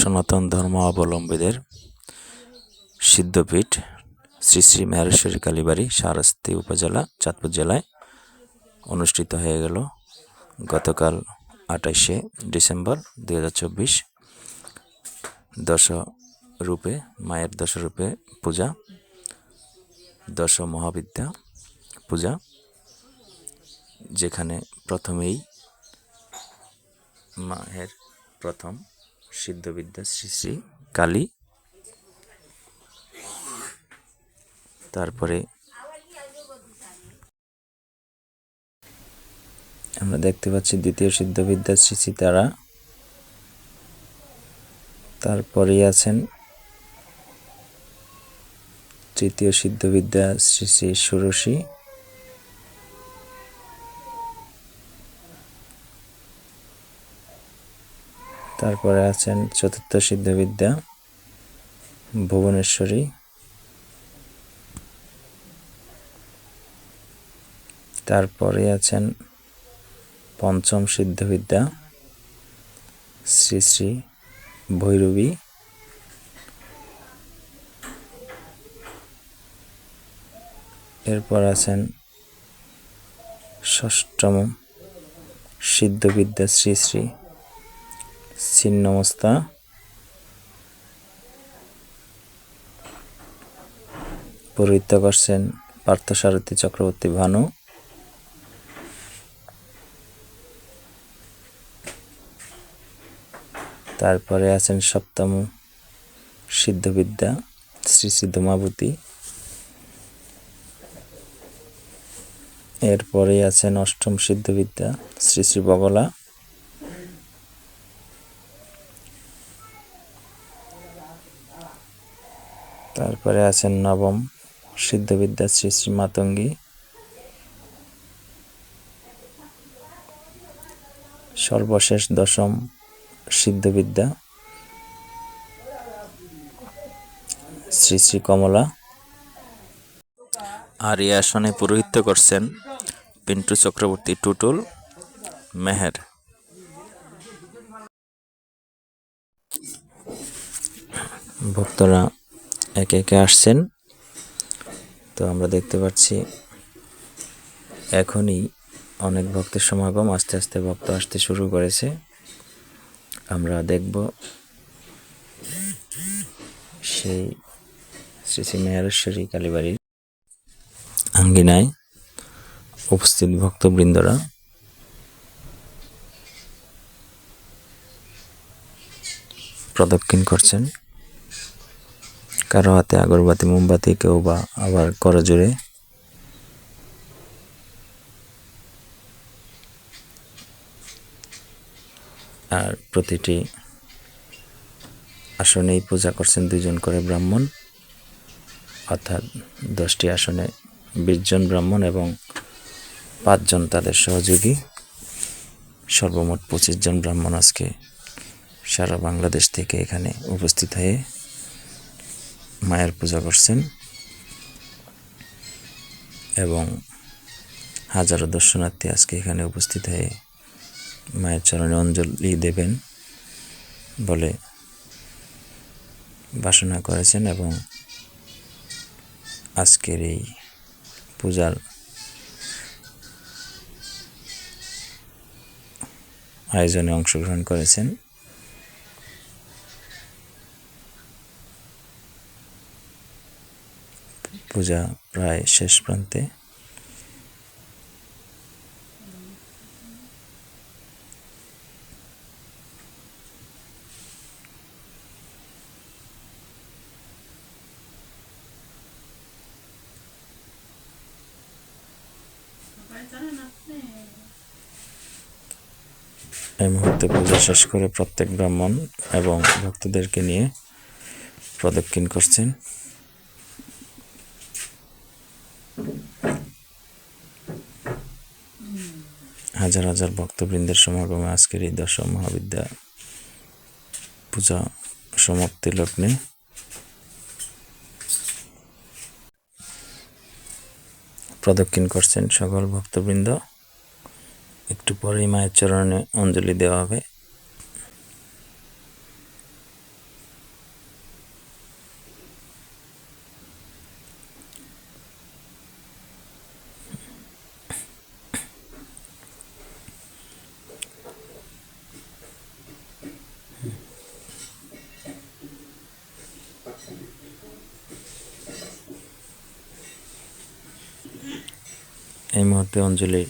সনাতন ধর্ম অবলম্বীদের সিদ্ধপীঠ শ্রী শ্রী মেহেশ্বরী কালীবাড়ি শাহরাস্তি উপজেলা, চাঁদপুর জেলায় অনুষ্ঠিত হয়ে গেল গতকাল আঠাশে ডিসেম্বর দু হাজার চব্বিশ দশ রূপে মায়ের দশরূপে পূজা দশ মহাবিদ্যা পূজা, যেখানে প্রথমেই মায়ের প্রথম সিদ্ধবিদ্যা শ্রী শ্রী কালী। তারপরে আমরা দেখতে পাচ্ছি দ্বিতীয় সিদ্ধবিদ্যা শ্রী শ্রী তারা। তারপরেই আছেন তৃতীয় সিদ্ধবিদ্যা শ্রী শ্রী ষোড়শী। তারপরে আছেন চতুর্থ সিদ্ধবিদ্যা, ভুবনেশ্বরী। তারপরে আছেন পঞ্চম সিদ্ধবিদ্যা, শ্রী শ্রী ভৈরবী। এরপর আছেন ষষ্ঠম সিদ্ধবিদ্যা, শ্রী শ্রী ছিন্নমস্তা পৌরোহিত্য করছেন পার্থসারথী চক্রবর্তী ভানু। তারপরে আছেন সপ্তম সিদ্ধবিদ্যা, শ্রী শ্রী ধুমাবতী এরপরে আছেন অষ্টম সিদ্ধবিদ্যা, শ্রী শ্রী বগলা। তারপরে আছেন নবম সিদ্ধবিদ্যা শ্রী শ্রী মাতঙ্গী সর্বশেষ দশম সিদ্ধবিদ্যা শ্রী শ্রী কমলা আর এই আসনে পুরোহিত্য করছেন পিন্টু চক্রবর্তী টুটুল মেহের। ভক্তরা একে একে আসছেন। তো আমরা দেখতে পাচ্ছি, এখনই অনেক ভক্তের সমাগম, আস্তে আস্তে ভক্ত আসতে শুরু করেছে। আমরা দেখব সেই শ্রী শ্রী মেহেশ্বরী কালীবাড়ির আঙ্গিনায় উপস্থিত ভক্তবৃন্দরা। প্রদক্ষিণ করছেন। কারও হাতে আগরবাতি, মোমবাতি কেউ বা আবার করজোড়ে। আর প্রতিটি আসনেই পূজা করছেন দুইজন করে ব্রাহ্মণ, অর্থাৎ দশটি আসনে বিশজন ব্রাহ্মণ এবং পাঁচজন তাদের সহযোগী। সর্বমোট পঁচিশ জন ব্রাহ্মণ আজকে সারা বাংলাদেশ থেকে এখানে উপস্থিত হয়ে মায়ের পূজা করছেন এবং হাজারো দর্শনার্থী আজকে এখানে উপস্থিত হয়ে মায়ের চরণে অঞ্জলি দেবেন বলে বাসনা করেছেন এবং আজকের এই পূজার আয়োজনে অংশগ্রহণ করেছেন। পূজা প্রায় শেষ প্রান্তে। এই মুহূর্তে পূজা শেষ করে প্রত্যেক ব্রাহ্মণ এবং ভক্তদেরকে নিয়ে প্রদক্ষিণ করছেন। হাজার হাজার ভক্তবৃন্দের সমাগমে আজকের এই দশম মহাবিদ্যা পূজা সমাপ্তি লগ্নে। প্রদক্ষিণ করছেন সকল ভক্তবৃন্দ। একটু পরেই মায়ের চরণে অঞ্জলি দেওয়া হবে। এই মুহূর্তে অঞ্জলি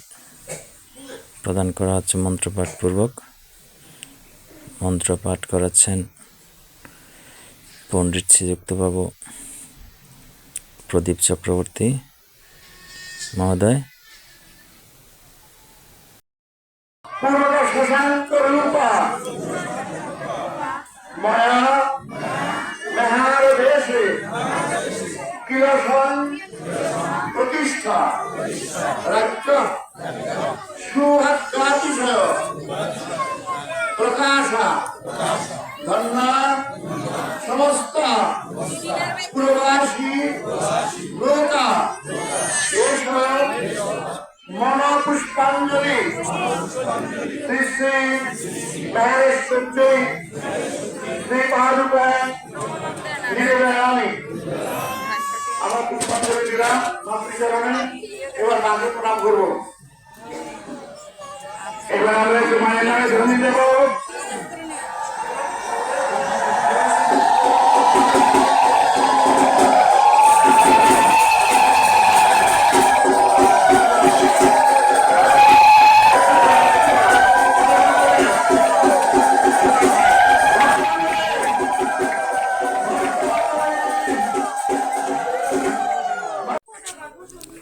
প্রদান করা হচ্ছে মন্ত্রপাঠ পূর্বক মন্ত্রপাঠ করাচ্ছেন পণ্ডিত শ্রীযুক্তবাবু প্রদীপ চক্রবর্তী মহোদয়। মায়া रक्त प्रकाश धन्ना समस्त प्रवासी लोका देश मन पुष्पांजलि श्री श्री महेश श्री पादुका দিলাম মাতৃচরণে এবার মাকে প্রণাম করব। এবার আমরা একটু মায়ের নামে ধ্বনি দেব।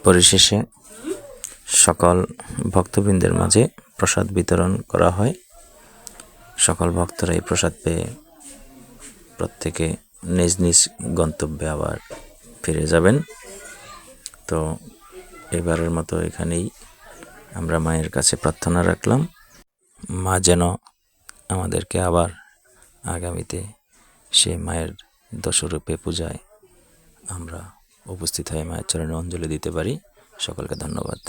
পরিশেষে সকল ভক্তবৃন্দের মাঝে প্রসাদ বিতরণ করা হয়। সকল ভক্তরা এই প্রসাদ পেয়ে প্রত্যেকে নিজ নিজ গন্তব্যে আবার ফিরে যাবেন। তো এবারের মতো এখানেই আমরা মায়ের কাছে প্রার্থনা রাখলাম। মা যেন আমাদেরকে আবার আগামীতে সেই মায়ের দশরূপে পূজায় আমরা উপস্থিত হয়ে মায়ের চরণে অঞ্জলি দিতে পারি। সকলকে ধন্যবাদ।